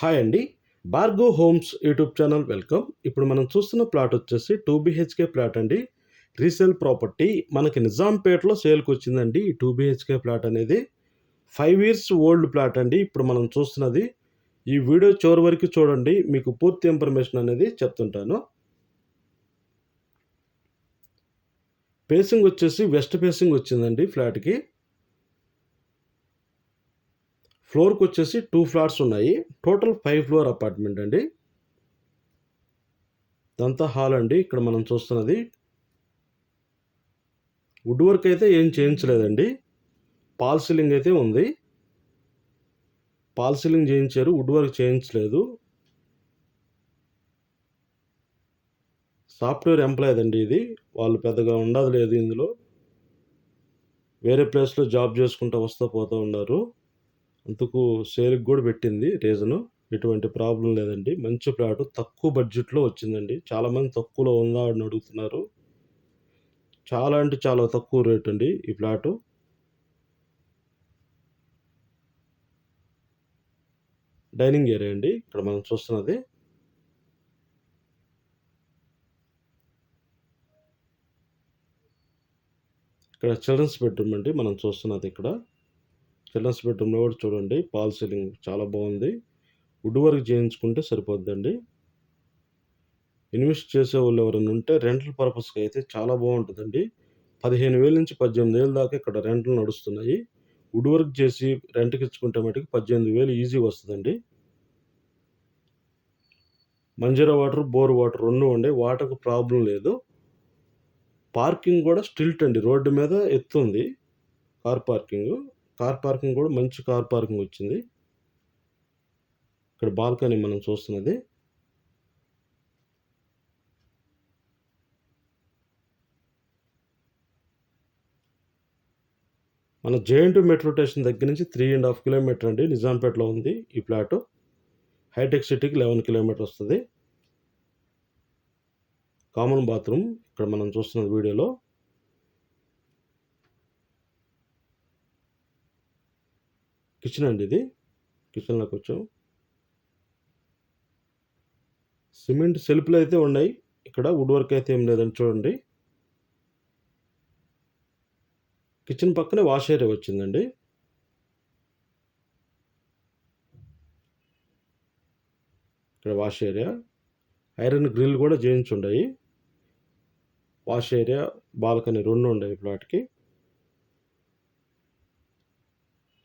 Hi అండి. Bargo homes YouTube channel welcome. ఇప్పుడు మనం చూస్తున్న ప్లాట్ వచ్చేసి టూ బిహెచ్కే ప్లాట్ అండి. రీసేల్ ప్రాపర్టీ మనకి నిజాంపేటలో సేల్కి వచ్చిందండి. ఈ టూ బిహెచ్కే ప్లాట్ అనేది ఫైవ్ ఇయర్స్ ఓల్డ్ ప్లాట్ అండి. ఇప్పుడు మనం చూస్తున్నది. ఈ వీడియో చివరి వరకు చూడండి. మీకు పూర్తి ఇన్ఫర్మేషన్ అనేది చెప్తుంటాను. ఫేసింగ్ వచ్చేసి వెస్ట్ ఫేసింగ్ వచ్చిందండి ఫ్లాట్కి ఫ్లోర్కి వచ్చేసి టూ ఫ్లాట్స్ ఉన్నాయి. టోటల్ ఫైవ్ ఫ్లోర్ అపార్ట్మెంట్ అండి. ఇదంతా హాల్ అండి. ఇక్కడ మనం చూస్తున్నది. వుడ్ వర్క్ అయితే ఏం చేయించలేదండి. పాల్ సీలింగ్ అయితే ఉంది. పాల్ సీలింగ్ చేయించారు. వుడ్ వర్క్ చేయించలేదు. సాఫ్ట్వేర్ ఎంప్లాయ్ అండి ఇది. వాళ్ళు పెద్దగా ఉండదు లేదు ఇందులో. వేరే ప్లేస్లో జాబ్ చేసుకుంటూ వస్తూ పోతూ ఉన్నారు. అందుకు సేల్కి కూడా పెట్టింది రీజను ఎటువంటి ప్రాబ్లం లేదండి. మంచి ప్లాట్ తక్కువ బడ్జెట్లో వచ్చిందండి. చాలామంది తక్కువలో ఉందా అని అడుగుతున్నారు. చాలా అంటే చాలా తక్కువ రేట్ అండి ఈ ప్లాటు డైనింగ్ ఏరియా అండి. ఇక్కడ మనం చూస్తున్నది. ఇక్కడ చిల్డ్రన్స్ బెడ్రూమ్ అండి. మనం చూస్తున్నది ఇక్కడ. చిల్డ్రన్స్ బెడ్రూమ్లో కూడా చూడండి. పాల్ సీలింగ్ చాలా బాగుంది. వుడ్ వర్క్ చేయించుకుంటే సరిపోద్దండి. ఇన్వెస్ట్ చేసే వాళ్ళు ఎవరైనా ఉంటే రెంటల్ పర్పస్కి అయితే చాలా బాగుంటుందండి. పదిహేను వేల నుంచి పద్దెనిమిది వేల దాకా ఇక్కడ రెంట్లు నడుస్తున్నాయి. వుడ్ వర్క్ చేసి రెంట్కి ఇచ్చుకుంటే మటుకు పద్దెనిమిది వేలు ఈజీ వస్తుందండి. మంజీరా వాటర్ బోర్ వాటర్ రెండు ఉండే. వాటర్కు ప్రాబ్లం లేదు. పార్కింగ్ కూడా స్టిల్ట్ అండి. రోడ్డు మీద ఎత్తుంది. కార్ పార్కింగ్ కార్ పార్కింగ్ కూడా మంచి కార్ పార్కింగ్ వచ్చింది. ఇక్కడ బాల్కనీ మనం చూస్తున్నది. మన జేఎన్ టు మెట్రో స్టేషన్ దగ్గర నుంచి త్రీ అండ్ హాఫ్ కిలోమీటర్ అండి. నిజాంపేటలో ఉంది ఈ ప్లాట్ హైటెక్ సిటీకి లెవెన్ కిలోమీటర్ వస్తుంది. కామన్ బాత్రూమ్ ఇక్కడ మనం చూస్తున్న వీడియోలో. కిచెన్ అండి ఇది. కిచెన్లోకి వచ్చాం సిమెంట్ సెల్ఫ్లు అయితే ఉన్నాయి. ఇక్కడ వుడ్ వర్క్ అయితే ఏం లేదని చూడండి. కిచెన్ పక్కనే వాష్ ఏరియా వచ్చిందండి. ఇక్కడ వాష్ ఏరియా. ఐరన్ గ్రిల్ కూడా చేయించి ఉన్నాయి వాష్ ఏరియా బాల్కనీ రెండు ఉన్నాయి ప్లాట్కి.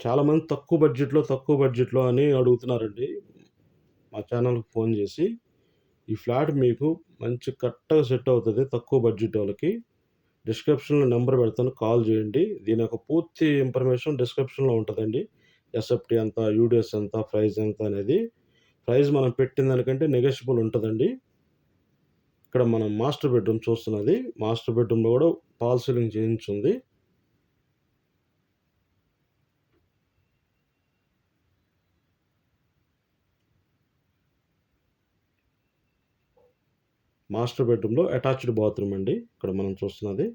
చాలామంది తక్కువ బడ్జెట్లో తక్కువ బడ్జెట్లో అని అడుగుతున్నారండి. మా ఛానల్కి ఫోన్ చేసి ఈ ఫ్లాట్ మీకు మంచి కరెక్ట్గా సెట్ అవుతుంది తక్కువ బడ్జెట్ వాళ్ళకి. డిస్క్రిప్షన్లో నెంబర్ పెడతాను కాల్ చేయండి. దీని యొక్క పూర్తి ఇన్ఫర్మేషన్ డిస్క్రిప్షన్లో ఉంటుందండి. ఎస్ఎఫ్టీ ఎంత యూడిఎస్ ఎంత ప్రైజ్ ఎంత అనేది. ప్రైజ్ మనం పెట్టిన దానికంటే నెగోషియబుల్ ఉంటుందండి. ఇక్కడ మనం మాస్టర్ బెడ్రూమ్ చూస్తున్నది. మాస్టర్ బెడ్రూమ్లో కూడా పాల్ సీలింగ్ చేయించుంది. మాస్టర్ బెడ్రూమ్లో అటాచ్డ్ బాత్రూమ్ అండి. ఇక్కడ మనం చూస్తున్నది.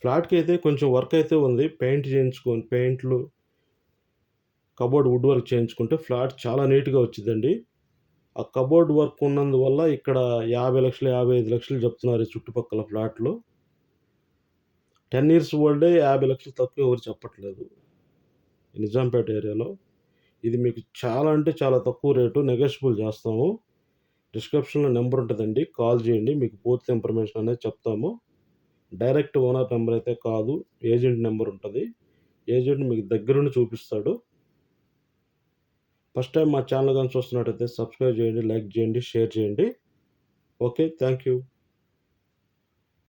ఫ్లాట్కి అయితే కొంచెం వర్క్ అయితే ఉంది. పెయింట్ చేయించుకొని పెయింట్లు కబోర్డ్ వుడ్ వర్క్ చేయించుకుంటే ఫ్లాట్ చాలా నీట్గా వచ్చిందండి. ఆ కబోర్డ్ వర్క్ ఉన్నందువల్ల ఇక్కడ యాభై లక్షలు యాభై ఐదు లక్షలు చెప్తున్నారు ఈ చుట్టుపక్కల ఫ్లాట్లు. టెన్ ఇయర్స్ ఓల్డే యాభై లక్షలు తక్కువ ఎవరు చెప్పట్లేదు. నిజాంపేట ఏరియాలో. ఇది మీకు చాలా అంటే చాలా తక్కువ రేటు నెగోషియబుల్ చేస్తాము. డిస్క్రిప్షన్లో నెంబర్ ఉంటుందండి. కాల్ చేయండి. మీకు పూర్తి ఇన్ఫర్మేషన్ అనేది చెప్తాము. డైరెక్ట్ ఓనర్ నెంబర్ అయితే కాదు. ఏజెంట్ నెంబర్ ఉంటుంది. ఏజెంట్ మీకు దగ్గరుండి చూపిస్తాడు. ఫస్ట్ టైం మా ఛానల్ కానీ చూస్తున్నట్టయితే సబ్స్క్రైబ్ చేయండి లైక్ చేయండి షేర్ చేయండి. Okay thank you